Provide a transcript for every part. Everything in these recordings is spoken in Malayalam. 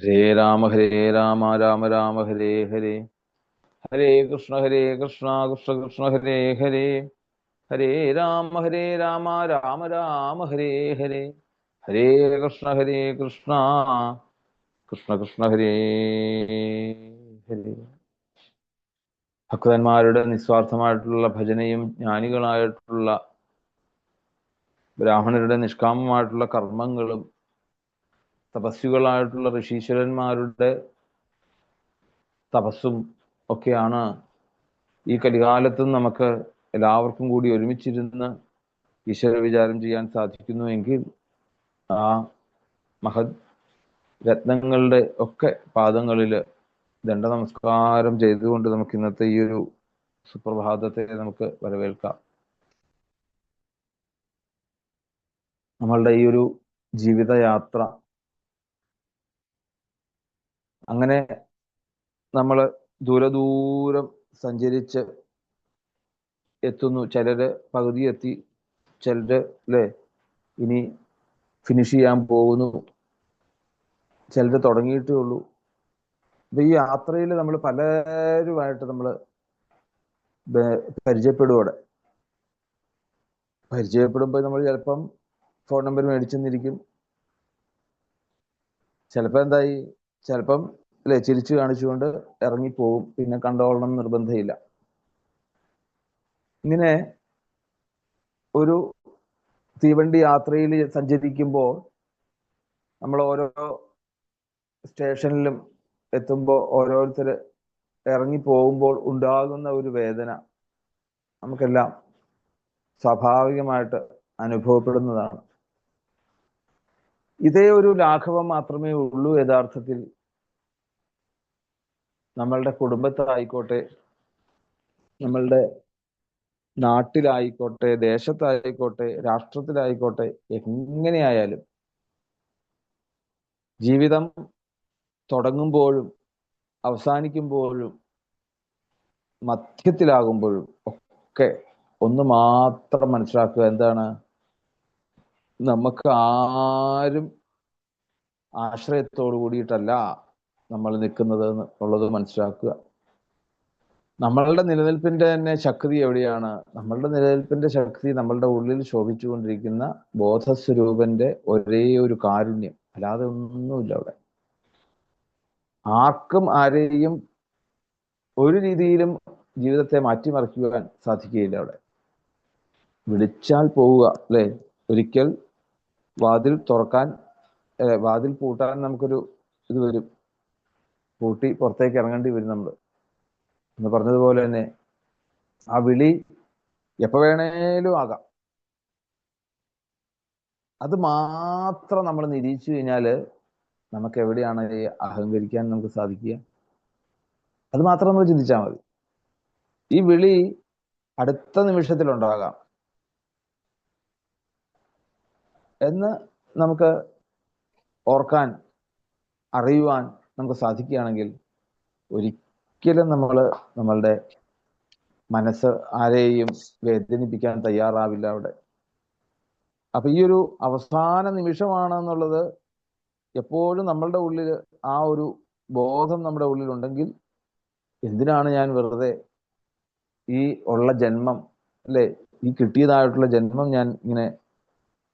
ഹരേ രാമ ഹരേ രാമ രാമ രാമ ഹരേ ഹരേ. ഹരേ കൃഷ്ണ ഹരേ കൃഷ്ണ കൃഷ്ണ കൃഷ്ണ ഹരേ ഹരേ. ഹരേ രാമ ഹരേ രാമ രാമ രാമ ഹരേ ഹരേ. ഹരേ കൃഷ്ണ ഹരേ കൃഷ്ണ. കൃഷ്ണ കൃഷ്ണ ഹരേ ഹരേ. ഭക്തന്മാരുടെ നിസ്വാർത്ഥമായിട്ടുള്ള ഭജനയും ജ്ഞാനികളായിട്ടുള്ള ബ്രാഹ്മണരുടെ നിഷ്കാമമായിട്ടുള്ള കർമ്മങ്ങളും തപസ്വികളായിട്ടുള്ള ഋഷീശ്വരന്മാരുടെ തപസ്സും ഒക്കെയാണ് ഈ കലികാലത്തും നമുക്ക് എല്ലാവർക്കും കൂടി ഒരുമിച്ചിരുന്ന് ഈശ്വര വിചാരം ചെയ്യാൻ സാധിക്കുന്നുവെങ്കിൽ ആ മഹത് രത്നങ്ങളുടെ ഒക്കെ പാദങ്ങളിൽ ദണ്ഡ നമസ്കാരം ചെയ്തുകൊണ്ട് നമുക്ക് ഇന്നത്തെ ഈ ഒരു സുപ്രഭാതത്തെ നമുക്ക് വരവേൽക്കാം. നമ്മളുടെ ഈ ഒരു ജീവിതയാത്ര അങ്ങനെ നമ്മൾ ദൂരദൂരം സഞ്ചരിച്ച് എത്തുന്നു. ചിലര് പകുതി എത്തി ചിലര് അല്ലേ ഇനി ഫിനിഷ് ചെയ്യാൻ പോകുന്നു. ചിലര് തുടങ്ങിയിട്ടേ ഉള്ളൂ. അപ്പൊ ഈ യാത്രയിൽ നമ്മൾ പലരുമായിട്ട് നമ്മൾ പരിചയപ്പെടുവോടെ പരിചയപ്പെടുമ്പോൾ നമ്മൾ ചിലപ്പം ഫോൺ നമ്പർ മേടിച്ചെന്നിരിക്കും ചിലപ്പോൾ എന്തായി? ചിലപ്പം അല്ലെ ചിരിച്ചു കാണിച്ചുകൊണ്ട് ഇറങ്ങിപ്പോവും. പിന്നെ കണ്ടോളണം നിർബന്ധമില്ല. ഇങ്ങനെ ഒരു തീവണ്ടി യാത്രയിൽ സഞ്ചരിക്കുമ്പോൾ നമ്മൾ ഓരോ സ്റ്റേഷനിലും എത്തുമ്പോൾ ഓരോരുത്തർ ഇറങ്ങി പോകുമ്പോൾ ഉണ്ടാകുന്ന ഒരു വേദന നമുക്കെല്ലാം സ്വാഭാവികമായിട്ട് അനുഭവപ്പെടുന്നതാണ്. ഇതേ ഒരു ലാഘവം മാത്രമേ ഉള്ളൂ യഥാർത്ഥത്തിൽ നമ്മളുടെ കുടുംബത്തായിക്കോട്ടെ നമ്മളുടെ നാട്ടിലായിക്കോട്ടെ ദേശത്തായിക്കോട്ടെ രാഷ്ട്രത്തിലായിക്കോട്ടെ എങ്ങനെയായാലും ജീവിതം തുടങ്ങുമ്പോഴും അവസാനിക്കുമ്പോഴും മധ്യത്തിലാകുമ്പോഴും ഒക്കെ ഒന്ന് മാത്രം മനസ്സിലാക്കുക എന്താണ്? നമുക്ക് ആരും ആശ്രയത്തോടു കൂടിയിട്ടല്ല. നമ്മൾ നിൽക്കുന്നത് എന്നുള്ളത് മനസ്സിലാക്കുക. നമ്മളുടെ നിലനിൽപ്പിന്റെ തന്നെ ശക്തി എവിടെയാണ്? നമ്മളുടെ നിലനിൽപ്പിന്റെ ശക്തി നമ്മളുടെ ഉള്ളിൽ ശോഭിച്ചുകൊണ്ടിരിക്കുന്ന ബോധസ്വരൂപന്റെ ഒരേ ഒരു കാരുണ്യം. അല്ലാതെ ഒന്നുമില്ല അവിടെ. ആർക്കും ആരെയും ഒരു രീതിയിലും ജീവിതത്തെ മാറ്റിമറിക്കുവാൻ സാധിക്കുകയില്ല അവിടെ. വിളിച്ചാൽ പോവുക അല്ലെ? ഒരിക്കൽ വാതിൽ തുറക്കാൻ വാതിൽ പൂട്ടാൻ നമുക്കൊരു ഇത് വരും. പൂട്ടി പുറത്തേക്ക് ഇറങ്ങേണ്ടി വരും നമ്മൾ എന്ന് പറഞ്ഞതുപോലെ തന്നെ ആ വിളി എപ്പോ വേണേലും ആകാം. അത് മാത്രം നമ്മൾ നിരീക്ഷിച്ചു കഴിഞ്ഞാൽ നമുക്ക് എവിടെയാണ് അഹങ്കരിക്കാൻ നമുക്ക് സാധിക്കുക? അത് മാത്രം നമ്മൾ ചിന്തിച്ചാൽ മതി. ഈ വിളി അടുത്ത നിമിഷത്തിലുണ്ടാകാം. എന്ന് നമുക്ക് ഓർക്കാൻ അറിയുവാൻ നമുക്ക് സാധിക്കുകയാണെങ്കിൽ ഒരിക്കലും നമ്മൾ നമ്മളുടെ മനസ്സ് ആരെയും വേദനിപ്പിക്കാൻ തയ്യാറാവില്ല അവിടെ. അപ്പൊ ഈ ഒരു അവസാന നിമിഷമാണ് എന്നുള്ളത് എപ്പോഴും നമ്മളുടെ ഉള്ളിൽ ആ ഒരു ബോധം നമ്മുടെ ഉള്ളിലുണ്ടെങ്കിൽ എന്തിനാണ് ഞാൻ വെറുതെ ഈ ഉള്ള ജന്മം അല്ലെ? ഈ കിട്ടിയതായിട്ടുള്ള ജന്മം ഞാൻ ഇങ്ങനെ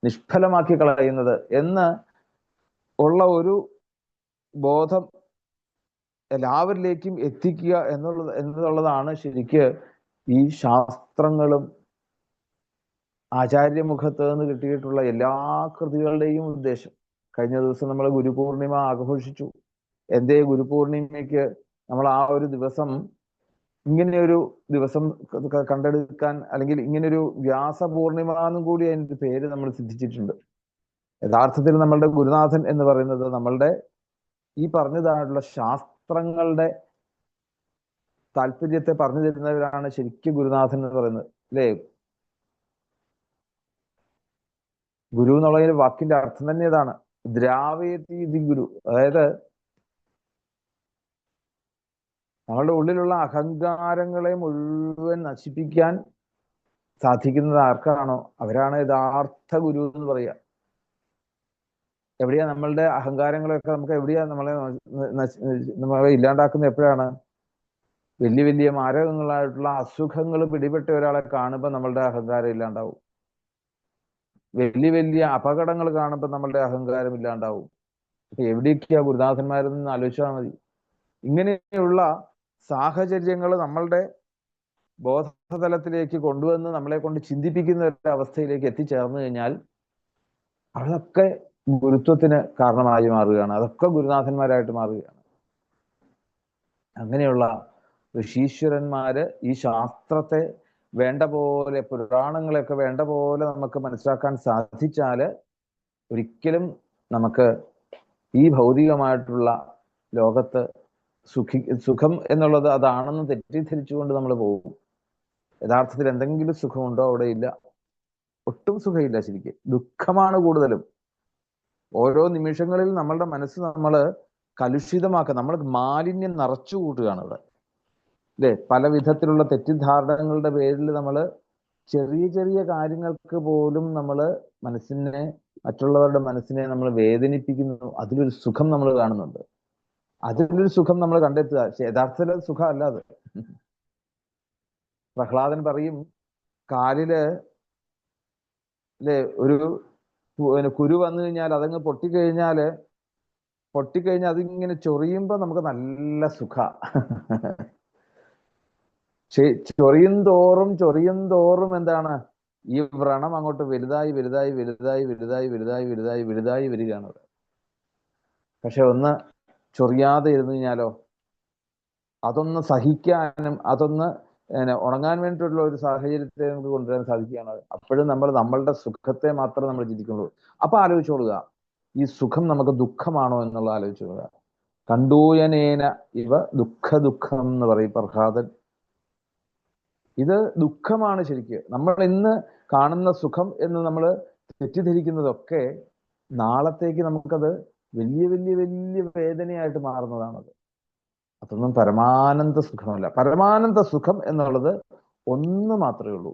നിഷ്ഫലമാക്കി കളയുന്നത് എന്ന് ഉള്ള ഒരു ബോധം എല്ലാവരിലേക്കും എത്തിക്കുക എന്നുള്ളത് എന്നുള്ളതാണ് ശരിക്ക് ഈ ശാസ്ത്രങ്ങളും ആചാര്യമുഖത്ത് നിന്ന് കിട്ടിയിട്ടുള്ള എല്ലാ കൃതികളുടെയും ഉദ്ദേശം. കഴിഞ്ഞ ദിവസം നമ്മൾ ഗുരുപൂർണിമ ആഘോഷിച്ചു. എന്തേ ഗുരുപൂർണിമയ്ക്ക് നമ്മൾ ആ ഒരു ദിവസം ഇങ്ങനെയൊരു ദിവസം കണ്ടെടുക്കാൻ അല്ലെങ്കിൽ ഇങ്ങനെയൊരു വ്യാസ വ്യാസപൂർണിമ എന്നും കൂടി അതിന്റെ പേര് നമ്മൾ സിദ്ധിച്ചിട്ടുണ്ട്. യഥാർത്ഥത്തിൽ നമ്മളുടെ ഗുരുനാഥൻ എന്ന് പറയുന്നത് നമ്മളുടെ ഈ പറഞ്ഞതായിട്ടുള്ള ശാസ്ത്രങ്ങളുടെ താല്പര്യത്തെ പറഞ്ഞു തരുന്നവരാണ് ശരിക്കും ഗുരുനാഥൻ എന്ന് പറയുന്നത് അല്ലേ? ഗുരു എന്നുള്ള വാക്കിന്റെ അർത്ഥം തന്നെ ഇതാണ്. ദ്രാവയതി ഗുരു. അതായത് നമ്മളുടെ ഉള്ളിലുള്ള അഹങ്കാരങ്ങളെ മുഴുവൻ നശിപ്പിക്കാൻ സാധിക്കുന്നത് ആർക്കാണോ? അവരാണ് യഥാർത്ഥ ഗുരു എന്ന് പറയുക. എവിടെയാ നമ്മളുടെ അഹങ്കാരങ്ങളൊക്കെ നമുക്ക് എവിടെയാ നമ്മളെ നമ്മളെ ഇല്ലാണ്ടാക്കുന്ന എപ്പോഴാണ്? വലിയ വലിയ മാരകങ്ങളായിട്ടുള്ള അസുഖങ്ങൾ പിടിപെട്ട ഒരാളെ കാണുമ്പോൾ നമ്മളുടെ അഹങ്കാരം ഇല്ലാണ്ടാവും. വലിയ വലിയ അപകടങ്ങൾ കാണുമ്പോൾ നമ്മളുടെ അഹങ്കാരം ഇല്ലാണ്ടാവും. എവിടെയൊക്കെയാ നിന്ന് ആലോചിച്ചാൽ മതി. ഇങ്ങനെയുള്ള സാഹചര്യങ്ങൾ നമ്മളുടെ ബോധതലത്തിലേക്ക് കൊണ്ടുവന്ന് നമ്മളെ കൊണ്ട് ചിന്തിപ്പിക്കുന്ന ഒരു അവസ്ഥയിലേക്ക് എത്തിച്ചേർന്നു കഴിഞ്ഞാൽ അതൊക്കെ ഗുരുത്വത്തിന് കാരണമായി മാറുകയാണ്. അതൊക്കെ ഗുരുനാഥന്മാരായിട്ട് മാറുകയാണ്. അങ്ങനെയുള്ള ഋഷീശ്വരന്മാര് ഈ ശാസ്ത്രത്തെ വേണ്ട പോലെ പുരാണങ്ങളെയൊക്കെ വേണ്ട പോലെ നമുക്ക് മനസ്സിലാക്കാൻ സാധിച്ചാൽ ഒരിക്കലും നമുക്ക് ഈ ഭൗതികമായിട്ടുള്ള ലോകത്ത് സുഖി സുഖം എന്നുള്ളത് അതാണെന്ന് തെറ്റിദ്ധരിച്ചുകൊണ്ട് നമ്മൾ പോകും. യഥാർത്ഥത്തിൽ എന്തെങ്കിലും സുഖമുണ്ടോ അവിടെ ഇല്ല? ഒട്ടും സുഖമില്ല ശരിക്കും. ദുഃഖമാണ് കൂടുതലും. ഓരോ നിമിഷങ്ങളിൽ നമ്മളുടെ മനസ്സ് നമ്മൾ കലുഷിതമാക്കുക നമ്മൾ മാലിന്യം നിറച്ചു കൂട്ടുകയാണ് ഇവിടെ. അല്ലേ പല വിധത്തിലുള്ള തെറ്റിദ്ധാരണകളുടെ പേരിൽ നമ്മൾ ചെറിയ ചെറിയ കാര്യങ്ങൾക്ക് പോലും നമ്മൾ മനസ്സിനെ മറ്റുള്ളവരുടെ മനസ്സിനെ നമ്മൾ വേദനിപ്പിക്കുന്നു. അതിലൊരു സുഖം നമ്മൾ കാണുന്നുണ്ട്. അതിലൊരു സുഖം നമ്മൾ കണ്ടെത്തുക. യഥാർത്ഥത്തിൽ അത് സുഖം അത്. പ്രഹ്ലാദൻ പറയും കാലിൽ അല്ലെ ഒരു കുരു വന്നു കഴിഞ്ഞാൽ അതങ്ങ് പൊട്ടിക്കഴിഞ്ഞാൽ പൊട്ടിക്കഴിഞ്ഞാൽ അതിങ്ങനെ ചൊറിയുമ്പോ നമുക്ക് നല്ല സുഖ. ചൊറിയും തോറും ചൊറിയും തോറും എന്താണ്? ഈ വ്രണം അങ്ങോട്ട് വലുതായി വലുതായി വലുതായി വലുതായി വലുതായി വലുതായി വലുതായി വരികയാണ് പക്ഷെ ഒന്ന് ചൊറിയാതെ ഇരുന്നു കഴിഞ്ഞാലോ? അതൊന്ന് സഹിക്കാനും അതൊന്ന് ഉണങ്ങാൻ വേണ്ടിയിട്ടുള്ള ഒരു സാഹചര്യത്തെ നമുക്ക് കൊണ്ടുവരാൻ സാധിക്കുകയാണ്. അപ്പോഴും നമ്മൾ നമ്മളുടെ സുഖത്തെ മാത്രം നമ്മൾ ചിന്തിക്കുള്ളൂ അപ്പൊ ആലോചിച്ചോളുക ഈ സുഖം നമുക്ക് ദുഃഖമാണോ എന്നുള്ളത് ആലോചിച്ചോളുക കണ്ടൂയനേന ഇവ ദുഃഖ ദുഃഖം എന്ന് പറയും പ്രഹ്ലാദൻ. ഇത് ദുഃഖമാണ് ശരിക്ക്. നമ്മൾ ഇന്ന് കാണുന്ന സുഖം എന്ന് നമ്മൾ തെറ്റിദ്ധരിക്കുന്നതൊക്കെ നാളത്തേക്ക് നമുക്കത് വലിയ വലിയ വലിയ വേദനയായിട്ട് മാറുന്നതാണത്. അതൊന്നും പരമാനന്ദ സുഖമല്ല. പരമാനന്ദ സുഖം എന്നുള്ളത് ഒന്ന് മാത്രമേ ഉള്ളൂ.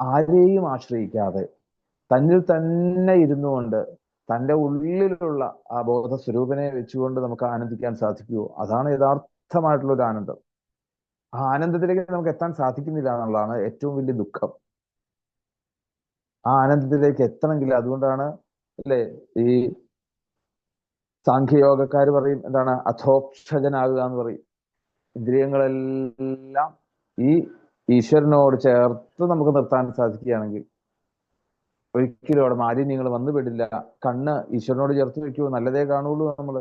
ആരെയും ആശ്രയിക്കാതെ തന്നിൽ തന്നെ ഇരുന്നു കൊണ്ട് തന്റെ ഉള്ളിലുള്ള ആ ബോധ സ്വരൂപനെ വെച്ചുകൊണ്ട് നമുക്ക് ആനന്ദിക്കാൻ സാധിക്കുമോ അതാണ് യഥാർത്ഥമായിട്ടുള്ള ഒരു ആനന്ദം. ആ ആനന്ദത്തിലേക്ക് നമുക്ക് എത്താൻ സാധിക്കുന്നില്ല എന്നുള്ളതാണ് ഏറ്റവും വലിയ ദുഃഖം. ആ ആനന്ദത്തിലേക്ക് എത്തണമെങ്കിൽ അതുകൊണ്ടാണ് അല്ലേ ഈ സാഖ്യയോഗക്കാർ പറയും എന്താണ് അധോക്ഷജനാകുക എന്ന് പറയും. ഇന്ദ്രിയങ്ങളെല്ലാം ഈ ഈശ്വരനോട് ചേർത്ത് നമുക്ക് നിർത്താൻ സാധിക്കുകയാണെങ്കിൽ ഒരിക്കലും അവിടെ മാലിന്യങ്ങൾ വന്നുപെടില്ല കണ്ണ് ഈശ്വരനോട് ചേർത്ത് വെക്കുമോ നല്ലതേ കാണുള്ളൂ നമ്മൾ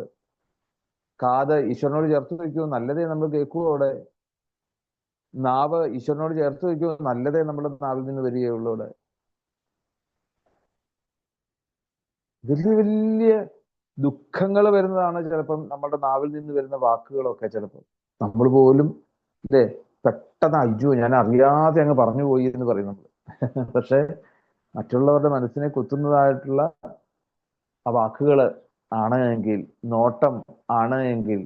കാത് ഈശ്വരനോട് ചേർത്ത് വെക്കുമോ നല്ലതേ നമ്മൾ കേൾക്കുമോ അവിടെ. നാവ് ഈശ്വരനോട് ചേർത്ത് വെക്കുമോ നല്ലതേ നമ്മുടെ നാവിൽ നിന്ന് വരികയുള്ളൂ അവിടെ. വലിയ വലിയ ദുഃഖങ്ങൾ വരുന്നതാണ് ചിലപ്പം നമ്മുടെ നാവിൽ നിന്ന് വരുന്ന വാക്കുകളൊക്കെ ചിലപ്പം. നമ്മൾ പോലും അല്ലേ പെട്ടെന്ന് അയ്യോ ഞാൻ അറിയാതെ അങ്ങ് പറഞ്ഞു പോയി എന്ന് പറയും നമ്മൾ പക്ഷെ മറ്റുള്ളവരുടെ മനസ്സിനെ കുത്തുന്നതായിട്ടുള്ള ആ വാക്കുകൾ ആണ് എങ്കിൽ നോട്ടം ആണ് എങ്കിൽ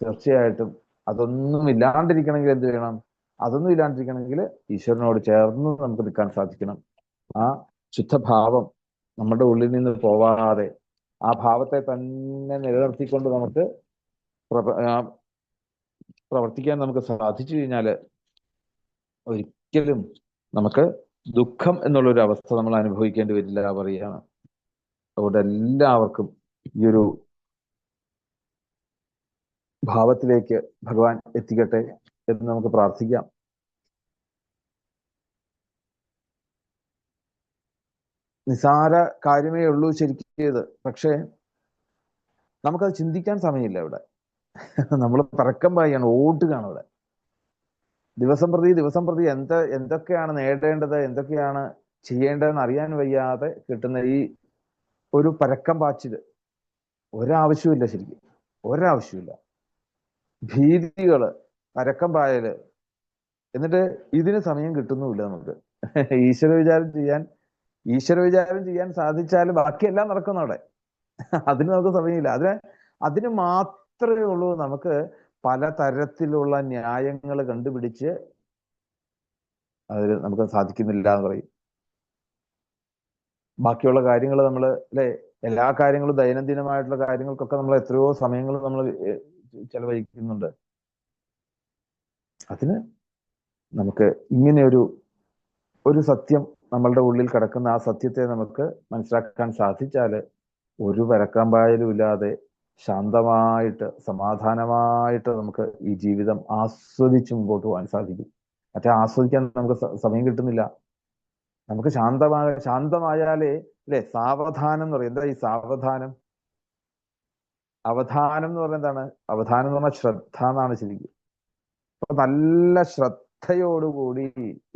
തീർച്ചയായിട്ടും അതൊന്നും ഇല്ലാണ്ടിരിക്കണമെങ്കിൽ എന്ത് ചെയ്യണം? അതൊന്നും ഇല്ലാണ്ടിരിക്കണമെങ്കിൽ ഈശ്വരനോട് ചേർന്ന് നമുക്ക് നിൽക്കാൻ സാധിക്കണം. ആ ശുദ്ധഭാവം നമ്മുടെ ഉള്ളിൽ നിന്ന് പോവാതെ ആ ഭാവത്തെ തന്നെ നിലനിർത്തിക്കൊണ്ട് നമുക്ക് പ്രവർത്തിക്കാൻ നമുക്ക് സാധിച്ചു കഴിഞ്ഞാൽ ഒരിക്കലും നമുക്ക് ദുഃഖം എന്നുള്ളൊരു അവസ്ഥ നമ്മൾ അനുഭവിക്കേണ്ടി വരില്ല പറയുകയാണ് അതുകൊണ്ട് എല്ലാവർക്കും ഈ ഒരു ഭാവത്തിലേക്ക് ഭഗവാൻ എത്തിക്കട്ടെ എന്ന് നമുക്ക് പ്രാർത്ഥിക്കാം. നിസാര കാര്യമേ ഉള്ളൂ ശരിക്കും ഇത് പക്ഷേ നമുക്കത് ചിന്തിക്കാൻ സമയമില്ല ഇവിടെ നമ്മൾ പറക്കം പായാണ് ഓട്ടുകയാണ് ഇവിടെ ദിവസം പ്രതി ദിവസം പ്രതി എന്ത് എന്തൊക്കെയാണ് നേടേണ്ടത് എന്തൊക്കെയാണ് ചെയ്യേണ്ടതെന്ന് അറിയാൻ വയ്യാതെ കിട്ടുന്ന ഈ ഒരു പരക്കം പാച്ചിൽ ഒരാവശ്യമില്ല ശരിക്കും. ഒരാവശ്യമില്ല ഭീതികൾ പരക്കം പായൽ. എന്നിട്ട് ഇതിന് സമയം കിട്ടുന്നുമില്ല നമുക്ക്. ഈശ്വര വിചാരം ചെയ്യാൻ ഈശ്വര വിചാരം ചെയ്യാൻ സാധിച്ചാൽ ബാക്കിയെല്ലാം നടക്കുന്നു അവിടെ. അതിന് നമുക്ക് സമയമില്ല. അതിന് അതിന് മാത്രമേ ഉള്ളൂ നമുക്ക് പല തരത്തിലുള്ള ന്യായങ്ങൾ കണ്ടുപിടിച്ച് അതിൽ നമുക്ക് സാധിക്കുന്നില്ല എന്ന് പറയും. ബാക്കിയുള്ള കാര്യങ്ങൾ നമ്മൾ അല്ലെ എല്ലാ കാര്യങ്ങളും ദൈനംദിനമായിട്ടുള്ള കാര്യങ്ങൾക്കൊക്കെ നമ്മൾ എത്രയോ സമയങ്ങൾ നമ്മൾ ചെലവഴിക്കുന്നുണ്ട്. അതിന് നമുക്ക് ഇങ്ങനെ ഒരു ഒരു സത്യം നമ്മളുടെ ഉള്ളിൽ കിടക്കുന്ന ആ സത്യത്തെ നമുക്ക് മനസ്സിലാക്കാൻ സാധിച്ചാൽ ഒരു വരക്കമ്പായാലും ഇല്ലാതെ ശാന്തമായിട്ട് സമാധാനമായിട്ട് നമുക്ക് ഈ ജീവിതം ആസ്വദിച്ച് മുമ്പോട്ട് പോകാൻ സാധിക്കും. മറ്റേ ആസ്വദിക്കാൻ നമുക്ക് സമയം കിട്ടുന്നില്ല. നമുക്ക് ശാന്തമായ ശാന്തമായാലേ അല്ലെ? സാവധാനം എന്ന് പറയും. എന്താ ഈ സാവധാനം? അവധാനം എന്ന് പറഞ്ഞ എന്താണ്? അവധാനം എന്ന് പറഞ്ഞാൽ ശ്രദ്ധ എന്നാണ് ശരിക്കും. അപ്പൊ നല്ല ശ്രദ്ധയോടുകൂടി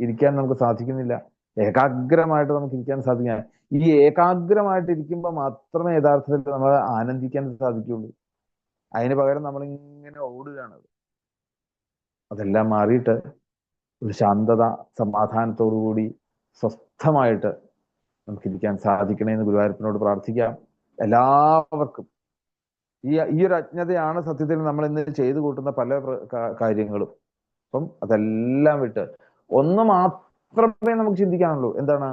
ഇരിക്കാൻ നമുക്ക് സാധിക്കുന്നില്ല. ഏകാഗ്രമായിട്ട് നമുക്ക് ഇരിക്കാൻ സാധിക്കാൻ ഈ ഏകാഗ്രമായിട്ട് ഇരിക്കുമ്പോൾ മാത്രമേ യഥാർത്ഥത്തിൽ നമ്മൾ ആനന്ദിക്കാൻ സാധിക്കുള്ളൂ. അതിന് പകരം നമ്മളിങ്ങനെ ഓടുകയാണ്. അതെല്ലാം മാറിയിട്ട് ഒരു ശാന്തത സമാധാനത്തോടുകൂടി സ്വസ്ഥമായിട്ട് നമുക്ക് ഇരിക്കാൻ സാധിക്കണേ എന്ന് ഗുരുവായൂരപ്പനോട് പ്രാർത്ഥിക്കാം. എല്ലാവർക്കും ഈ ഈ ഒരു അജ്ഞതയാണ് സത്യത്തിൽ നമ്മൾ ഇന്ന് ചെയ്തു കൂട്ടുന്ന പല കാര്യങ്ങളും. അപ്പം അതെല്ലാം വിട്ട് ഒന്ന് മാത്രമേ നമുക്ക് ചിന്തിക്കാനുള്ളൂ. എന്താണ്?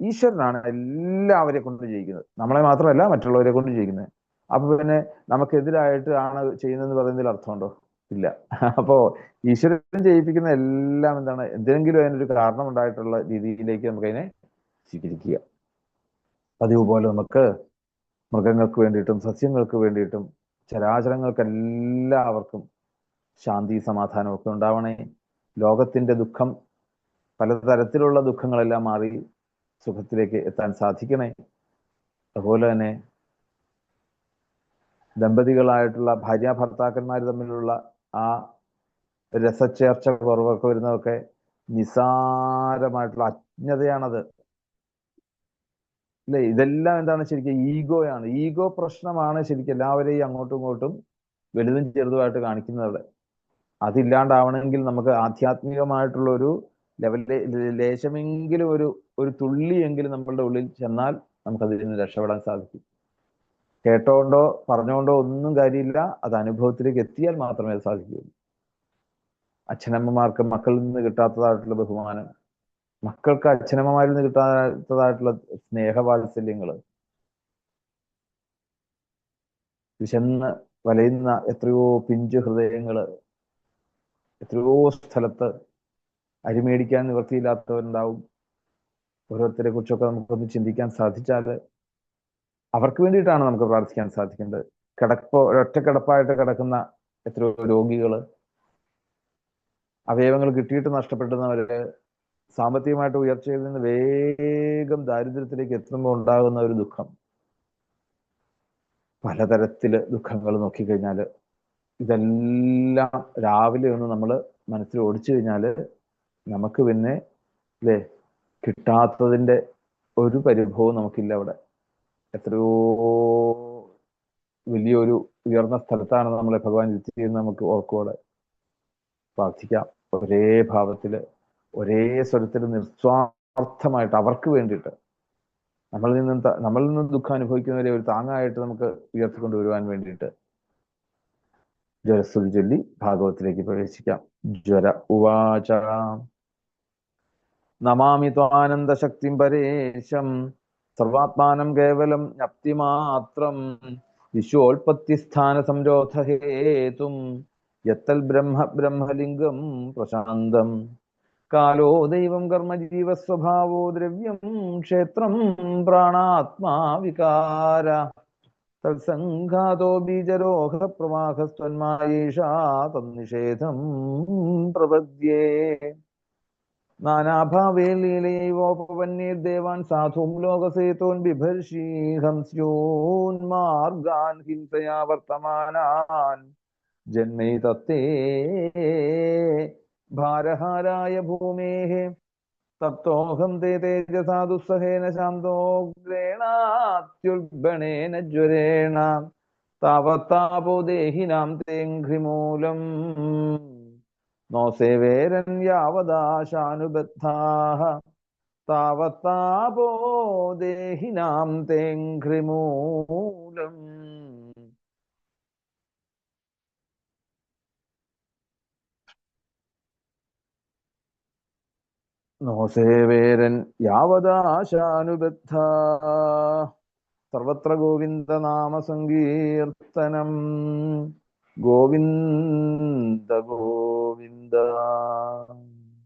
ഈശ്വരനാണ് എല്ലാവരെ കൊണ്ട് ജയിക്കുന്നത്. നമ്മളെ മാത്രമല്ല മറ്റുള്ളവരെ കൊണ്ട് ജയിക്കുന്നത്. അപ്പൊ പിന്നെ നമുക്കെതിരായിട്ട് ആണ് ചെയ്യുന്നതെന്ന് പറയുന്നതിൽ അർത്ഥമുണ്ടോ? ഇല്ല. അപ്പോ ഈശ്വരൻ ജയിപ്പിക്കുന്ന എല്ലാം എന്താണ്? എന്തെങ്കിലും അതിനൊരു കാരണം ഉണ്ടായിട്ടുള്ള രീതിയിലേക്ക് നമുക്ക് അതിനെ സ്വീകരിക്കുക. പതിവ് പോലെ നമുക്ക് മൃഗങ്ങൾക്ക് വേണ്ടിയിട്ടും സസ്യങ്ങൾക്ക് വേണ്ടിയിട്ടും ചരാചരങ്ങൾക്ക് എല്ലാവർക്കും ശാന്തി സമാധാനമൊക്കെ ഉണ്ടാവണേ. ലോകത്തിന്റെ ദുഃഖം പലതരത്തിലുള്ള ദുഃഖങ്ങളെല്ലാം മാറി സുഖത്തിലേക്ക് എത്താൻ സാധിക്കണേ. അതുപോലെ തന്നെ ദമ്പതികളായിട്ടുള്ള ഭാര്യ ഭർത്താക്കന്മാർ തമ്മിലുള്ള ആ രസച്ചേർച്ച കുറവൊക്കെ വരുന്നതൊക്കെ നിസാരമായിട്ടുള്ള അജ്ഞതയാണത്. അല്ലെ? ഇതെല്ലാം എന്താണ് ശരിക്കും ഈഗോയാണ്. ഈഗോ പ്രശ്നമാണ് ശരിക്കും എല്ലാവരെയും അങ്ങോട്ടും ഇങ്ങോട്ടും വലുതും ചെറുതുമായിട്ട് കാണിക്കുന്നത് അവിടെ. അതില്ലാണ്ടാവണമെങ്കിൽ നമുക്ക് ആധ്യാത്മികമായിട്ടുള്ള ഒരു ലെവലിൽ ലേശമെങ്കിലും ഒരു ഒരു തുള്ളിയെങ്കിലും നമ്മളുടെ ഉള്ളിൽ ചെന്നാൽ നമുക്കതിൽ നിന്ന് രക്ഷപ്പെടാൻ സാധിക്കും. കേട്ടോണ്ടോ പറഞ്ഞോണ്ടോ ഒന്നും കാര്യമില്ല. അത് അനുഭവത്തിലേക്ക് എത്തിയാൽ മാത്രമേ അത് സാധിക്കുകയുള്ളൂ. അച്ഛനമ്മമാർക്ക് മക്കളിൽ നിന്ന് കിട്ടാത്തതായിട്ടുള്ള ബഹുമാനം മക്കൾക്ക് അച്ഛനമ്മമാരിൽ നിന്ന് കിട്ടാത്തതായിട്ടുള്ള സ്നേഹവാത്സല്യങ്ങൾ വിശന്ന് വലയുന്ന എത്രയോ പിഞ്ചു ഹൃദയങ്ങൾ എത്രയോ സ്ഥലത്ത് അരിമേടിക്കാൻ നിവൃത്തിയില്ലാത്തവരുണ്ടാവും. ഓരോരുത്തരെ കുറിച്ചൊക്കെ നമുക്കൊന്ന് ചിന്തിക്കാൻ സാധിച്ചാൽ അവർക്ക് വേണ്ടിയിട്ടാണ് നമുക്ക് പ്രാർത്ഥിക്കാൻ സാധിക്കേണ്ടത്. കിടപ്പോ ഒരൊറ്റ കിടപ്പായിട്ട് കിടക്കുന്ന എത്രയോ രോഗികൾ അവയവങ്ങൾ കിട്ടിയിട്ട് നഷ്ടപ്പെടുന്നവര് സാമ്പത്തികമായിട്ട് ഉയർച്ചയിൽ നിന്ന് വേഗം ദാരിദ്ര്യത്തിലേക്ക് എത്തുമ്പോൾ ഉണ്ടാകുന്ന ഒരു ദുഃഖം. പലതരത്തിൽ ദുഃഖങ്ങൾ നോക്കിക്കഴിഞ്ഞാൽ ഇതെല്ലാം രാവിലെ ഒന്ന് നമ്മൾ മനസ്സിൽ ഓടിച്ചു കഴിഞ്ഞാൽ നമുക്ക് പിന്നെ അല്ലേ കിട്ടാത്തതിന്റെ ഒരു പരിഭവവും നമുക്കില്ല അവിടെ. എത്രയോ വലിയൊരു ഉയർന്ന സ്ഥലത്താണ് നമ്മളെ ഭഗവാൻ ചെയ്യുന്നത് നമുക്ക് ഓർക്കോടെ പ്രാർത്ഥിക്കാം. ഒരേ ഭാവത്തിൽ ഒരേ സ്വരത്തിൽ നിസ്വാർത്ഥമായിട്ട് അവർക്ക് വേണ്ടിയിട്ട് നമ്മളിൽ നിന്നും നമ്മളിൽ നിന്നും ദുഃഖം അനുഭവിക്കുന്നവരെ ഒരു താങ്ങായിട്ട് നമുക്ക് ഉയർത്തിക്കൊണ്ടുവരുവാൻ വേണ്ടിയിട്ട് ജ്വരസ്തുതി ചൊല്ലി ഭാഗവത്തിലേക്ക് പ്രവേശിക്കാം. ജ്വര ഉവാച. നമാമി ത്വാനന്ദശക്തിം പരേശം. സർവാത്മാനം കേവലം ജ്ഞപ്തിമാത്രം. വിശ്വോൽപത്തിസ്ഥാന സംരോധഹേതും യത്തൽ ബ്രഹ്മ ബ്രഹ്മലിംഗം പ്രശാന്തം. കാലോ ദൈവം കർമ്മജീവസ്വഭാവോ ദ്രവ്യം ക്ഷേത്രം പ്രാണാത്മാ വികാര. തത്സംഘാതോ ബീജരോഹ പ്രവാഹസ്ത്വന്മായേഷാ തന്നിഷേധം പ്രപദ്യേ. നാനാഭാവേ ലീലയോപവന്യദേവാൻ സാധും ലോകസേതോൻ ബിഭർഷി ഹംസ്യോന്മാർഗാൻ ഹിംസയാ വർത്തമാനാൻ ജന്മൈതത്തേ ഭാരഹാരായ ഭൂമേ തത്തോഹം തേ തേജസാ ദുസ്സഹേന ശാന്തോഗ്രേണാത്യുൽബണേന ജ്വരേണ. താവത്താപോ ദേഹിനാം തേഘ്രിമൂലം നോ സേവേരൻ യാവദാശാനുബദ്ധാः താവത്താപോ ദേഹിനാം തേഘ്രിമൂലം നോ സേവേരൻ യാവദാശാനുബദ്ധ സർവത്ര ഗോവിന്ദനാമസങ്കീർത്തനം. നാമ സങ്കീർത്തനം ഗോവിന്ദ ഗോവിന്ദ